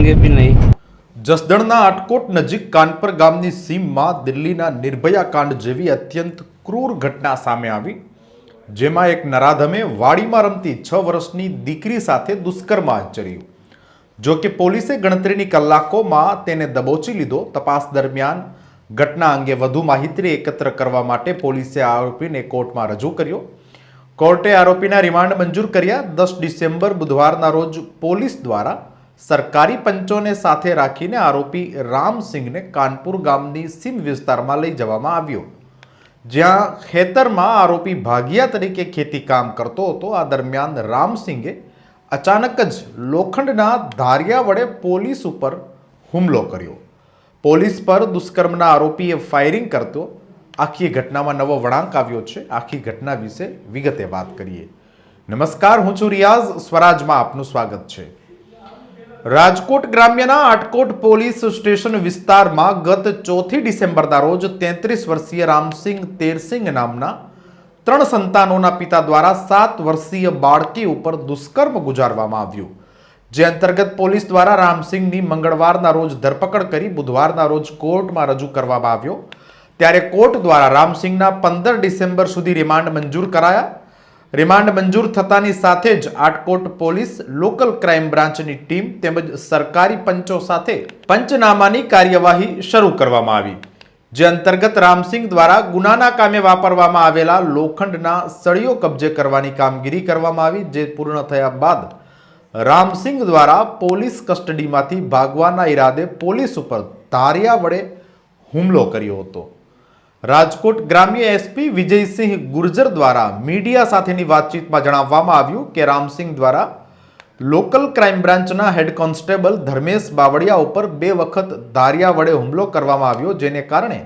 देंगे भी नहीं જસદણના આટકોટ નજીક કાનપર ગામની સીમમાં દિલ્હીના નિર્ભયા કાંડ જેવી અત્યંત ક્રૂર ઘટના સામે આવી જેમાં એક નરાધમે વાડીમાં રમતી છ વર્ષની દીકરી સાથે દુષ્કર્મ આચર્યું જો કે પોલીસે ગણતરીની કલાકોમાં તેને દબોચી લીધો તપાસ દરમિયાન ઘટના અંગે વધુ માહિતી એકત્ર કરવા માટે પોલીસે આરોપીને કોર્ટમાં રજૂ કર્યો કોર્ટે આરોપીના રિમાન્ડ મંજૂર કર્યા દસ ડિસેમ્બર બુધવારના રોજ પોલીસ દ્વારા સરકારી પંચોને સાથે રાખીને આરોપી રામસિંહને કાનપુર ગામની સીમ વિસ્તારમાં લઈ જવામાં આવ્યો. જ્યાં ખેતરમાં આરોપી ભાગિયા તરીકે ખેતી કામ કરતો હતો, આ દરમિયાન રામસિંહે અચાનક જ લોખંડના ધારિયા વડે પોલીસ ઉપર હુમલો કર્યો. પોલીસ પર દુષ્કર્મના આરોપીએ ફાયરિંગ કરતો આખી ઘટનામાં નવો વળાંક આવ્યો છે. આખી ઘટના વિશે વિગતે વાત કરીએ. નમસ્કાર, હું છું રિયાઝ સ્વરાજમાં આપનું સ્વાગત છે. રાજકોટ ગ્રામ્યના આટકોટ પોલીસ સ્ટેશન વિસ્તારમાં ગત ચોથી ડિસેમ્બરના રોજ તેત્રીસ વર્ષીય રામસિંહ તેરસિંહ નામના ત્રણ સંતાનોના પિતા દ્વારા સાત વર્ષીય બાળકી ઉપર દુષ્કર્મ ગુજારવામાં આવ્યું. જે અંતર્ગત પોલીસ દ્વારા રામસિંહની મંગળવારના રોજ ધરપકડ કરી બુધવારના રોજ કોર્ટમાં રજૂ કરવામાં આવ્યો. ત્યારે કોર્ટ દ્વારા રામસિંહના પંદર ડિસેમ્બર સુધી રિમાન્ડ મંજૂર કરાયા. રિમાન્ડ મંજૂર થતાની સાથે જ આટકોટ પોલીસ લોકલ ક્રાઇમ બ્રાન્ચની ટીમ તેમજ સરકારી પંચો સાથે પંચનામાની કાર્યવાહી શરૂ કરવામાં આવી, જે અંતર્ગત રામસિંહ દ્વારા ગુનાના કામે વાપરવામાં આવેલા લોખંડના સળીઓ કબજે કરવાની કામગીરી કરવામાં આવી, જે પૂર્ણ થયા બાદ રામસિંહ દ્વારા પોલીસ કસ્ટડીમાંથી ભાગવાના ઈરાદે પોલીસ ઉપર ધારિયા વડે હુમલો કર્યો હતો. રાજકોટ ગ્રામ્ય એસપી વિજયસિંહ ગુર્જર દ્વારા મીડિયા સાથેની વાતચીતમાં જણાવવામાં આવ્યું કે રામસિંહ દ્વારા લોકલ ક્રાઇમ બ્રાન્ચના હેડ કોન્સ્ટેબલ ધર્મેશ બાવળિયા ઉપર બે વખત ધારિયા વડે હુમલો કરવામાં આવ્યો, જેને કારણે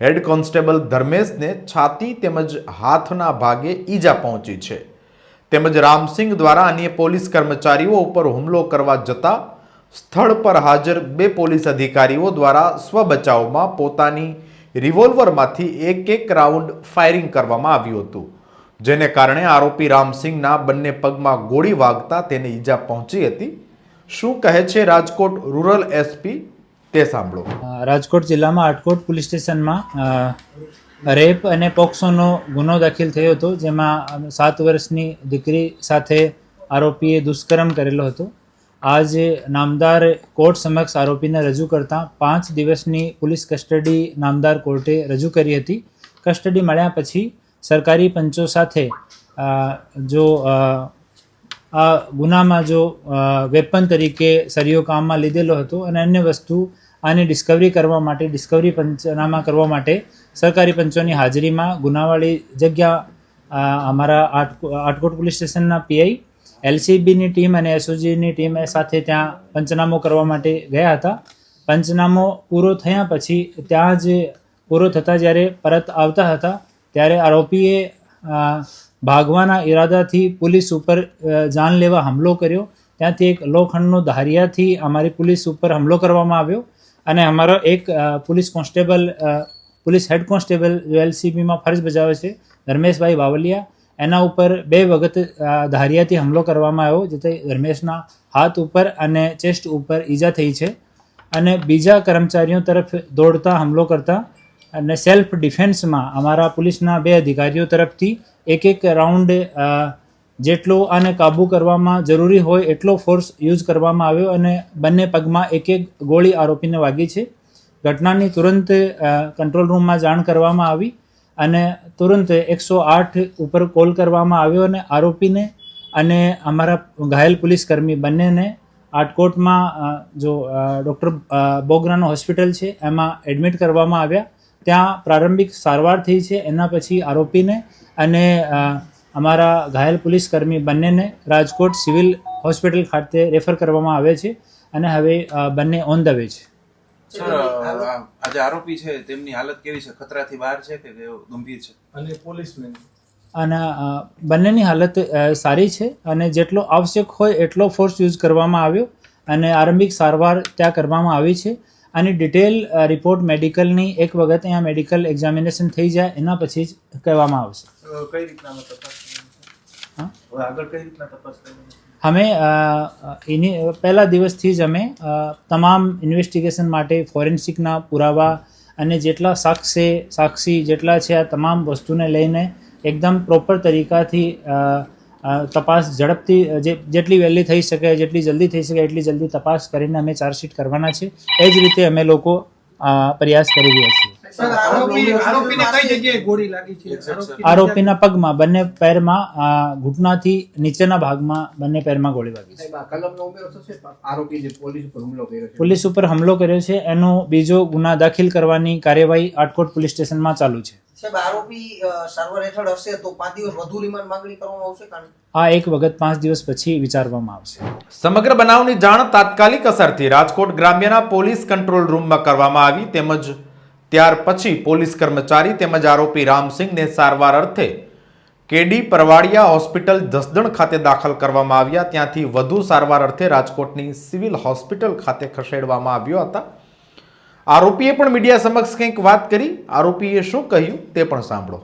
હેડ કોન્સ્ટેબલ ધર્મેશને છાતી તેમજ હાથના ભાગે ઈજા પહોંચી છે. તેમજ રામસિંહ દ્વારા અન્ય પોલીસ કર્મચારીઓ ઉપર હુમલો કરવા જતા સ્થળ પર હાજર બે પોલીસ અધિકારીઓ દ્વારા સ્વબચાવમાં પોતાની રિવોલ્વરમાંથી એક એક રાઉન્ડ ફાયરિંગ કરવામાં આવ્યું હતું. જેને કારણે આરોપી રામસિંહના બંને પગમાં ગોળી વાગતા તેને ઈજા પહોંચી હતી. શું કહે છે રાજકોટ રૂરલ એસપી? તે સાંભળો. રાજકોટ જિલ્લામાં આટકોટ પોલીસ સ્ટેશનમાં રેપ અને પોક્સોનો ગુનો દાખલ થયો હતો, જેમાં સાત વર્ષની દીકરી સાથે આરોપીએ દુષ્કર્મ કરેલો હતો. આજે નામદાર કોર્ટ સમક્ષ આરોપીને રજૂ કરતા પાંચ દિવસની પોલીસ કસ્ટડી નામદાર કોર્ટે રજૂ કરી હતી. કસ્ટડી મળ્યા પછી સરકારી પંચો સાથે જો આ ગુનામાં જો વેપન તરીકે સરિયો કામમાં લીધેલો હતો અને અન્ય વસ્તુ આની ડિસ્કવરી કરવા માટે, ડિસ્કવરી પંચનામા કરવા માટે સરકારી પંચોની હાજરીમાં ગુનાવાળી જગ્યા અમારા આટકો- આટકોટ પોલીસ સ્ટેશનના પીઆઈ એલસીબીની ટીમ અને એસઓજીની ટીમ સાથે ત્યાં પંચનામો કરવા માટે ગયા હતા. પંચનામો પૂરો થયા પછી ત્યાં જ પૂરો થતાં જ્યારે પરત આવતા હતા, ત્યારે આરોપીએ ભાગવાના ઈરાદાથી પોલીસ ઉપર જાનલેવા હુમલો કર્યો. ત્યાંથી એક લોખંડનો ધારિયાથી અમારી પોલીસ ઉપર હુમલો કરવામાં આવ્યો અને અમારો એક police constable police head constable એલસીબીમાં ફરજ બજાવે છે. ધર્મેશભાઈ બાવલિયા એના ઉપર બે વખત ધારિયાથી હુમલો કરવામાં આવ્યો, જેથી ધર્મેશના હાથ ઉપર અને ચેસ્ટ ઉપર ઈજા થઈ છે. અને બીજા કર્મચારીઓ તરફ દોડતા હુમલો કરતા અને સેલ્ફ ડિફેન્સમાં અમારા પોલીસના બે અધિકારીઓ તરફથી એક એક રાઉન્ડ જેટલો આને કાબૂ કરવામાં જરૂરી હોય એટલો ફોર્સ યુઝ કરવામાં આવ્યો અને બંને પગમાં એક એક ગોળી આરોપીને વાગી છે. ઘટનાની તુરંત કંટ્રોલ રૂમમાં જાણ કરવામાં આવી. અને તુરંત એકસો આઠ ઉપર કોલ કરવામાં આવ્યો અને આરોપીને અને અમારા ઘાયલ પોલીસ કર્મી બંનેને આટકોટમાં જો ડૉક્ટર બોગરાનો હોસ્પિટલ છે, એમાં એડમિટ કરવામાં આવ્યા. ત્યાં પ્રારંભિક સારવાર થઈ છે, એના પછી આરોપીને અને અમારા ઘાયલ પોલીસ કર્મી બંનેને રાજકોટ સિવિલ હોસ્પિટલ ખાતે રેફર કરવામાં આવે છે અને હવે બંને ઓન ધ વે છે. સર આ આ જે આરોપી છે તેમની હાલત કેવી છે? ખતરાથી બહાર છે કે કેવો ગંભીર છે? અને પોલીસમેન. અને બંનેની હાલત સારી છે અને જેટલો આવશ્યક હોય એટલો ફોર્સ યુઝ કરવામાં આવ્યો અને આરંભિક સારવાર ત્યાં કરવામાં આવી છે. આની ડિટેલ રિપોર્ટ મેડિકલની એક વખત અહીંયા મેડિકલ એક્ઝામિનેશન થઈ જાય એના પછી જ કહેવામાં આવશે. કઈ રીતના તપાસ હા? આગળ કઈ રીતના તપાસ? અમે એની પહેલા દિવસથી જ અમે તમામ ઇન્વેસ્ટિગેશન માટે ફોરેન્સિકના પુરાવા અને જેટલા સાક્ષી સાક્ષી જેટલા છે આ તમામ વસ્તુને લઈને એકદમ પ્રોપર તરીકાથી તપાસ ઝડપથી જે જેટલી વહેલી થઈ શકે જેટલી જલ્દી થઈ શકે એટલી જલ્દી તપાસ કરીને અમે ચાર્જશીટ કરવાના છે એ જ રીતે અમે લોકો પ્રયાસ કરી રહ્યા છીએ આરોપીને કઈ જગ્યાએ ગોળી લાગી છે? આરોપી આરોપીના પગમાં બંને પેરમાં ઘૂંટણાથી નીચેના ભાગમાં બંને પેરમાં ગોળી વાગી છે. પોલીસ ઉપર હુમલો કર્યો છે. પોલીસ ઉપર હુમલો કર્યો છે એનો બીજો ગુના દાખલ કરવાની કાર્યવાહી આટકોટ પોલીસ સ્ટેશનમાં ચાલુ છે. સાહેબ આરોપી સર્વર હેઠળ હશે તો પાંચ દિવસ વધુ રિમાન્ડ માંગણી કરવામાં આવશે કારણ આ એક વખત પાંચ દિવસ પછી વિચારવામાં આવશે. સમગ્ર બનાવની જાણ તાત્કાલિક અસરથી રાજકોટ ગ્રામ્યના પોલીસ કંટ્રોલ રૂમમાં કરવામાં આવી તેમજ ત્યાર પછી પોલીસ કર્મચારી તેમજ આરોપી રામસિંહને સારવાર અર્થે કેડી પરવાડિયા હોસ્પિટલ જસદણ ખાતે દાખલ કરવામાં આવ્યા ત્યાંથી વધુ સારવાર અર્થે રાજકોટની સિવિલ હોસ્પિટલ ખાતે ખસેડવામાં આવ્યો હતા આરોપીએ પણ મીડિયા સમક્ષ કંઈક વાત કરી આરોપીએ શું કહ્યું તે પણ સાંભળો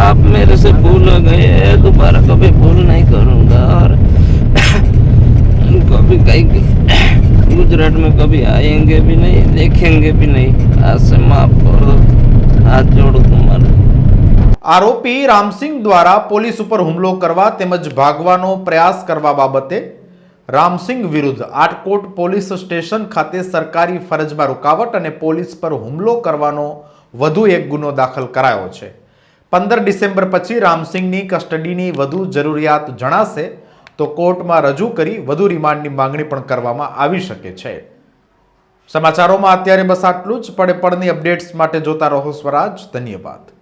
आप मेरे से भूल हो गए हैं दोबारा कभी भूल नहीं करूंगा और कभी कहीं गुजरात में कभी आएंगे भी नहीं देखेंगे भी नहीं આરોપી રામસિંહ દ્વારા પોલીસ ઉપર હુમલો કરવા તેમજ ભાગવાનો પ્રયાસ કરવા બાબતે રામસિંહ વિરુદ્ધ આટકોટ પોલીસ સ્ટેશન ખાતે સરકારી ફરજમાં રૂકાવટ અને પોલીસ પર હુમલો કરવાનો વધુ એક ગુનો દાખલ કરાયો છે. પંદર ડિસેમ્બર પછી રામસિંહની કસ્ટડીની વધુ જરૂરિયાત જણાશે તો કોર્ટમાં રજૂ કરી વધુ રિમાન્ડની માંગણી પણ કરવામાં આવી શકે છે. સમાચારોમાં અત્યારે બસ આટલું જ. પડે પડની અપડેટ્સ માટે જોતા રહો સ્વરાજ. ધન્યવાદ.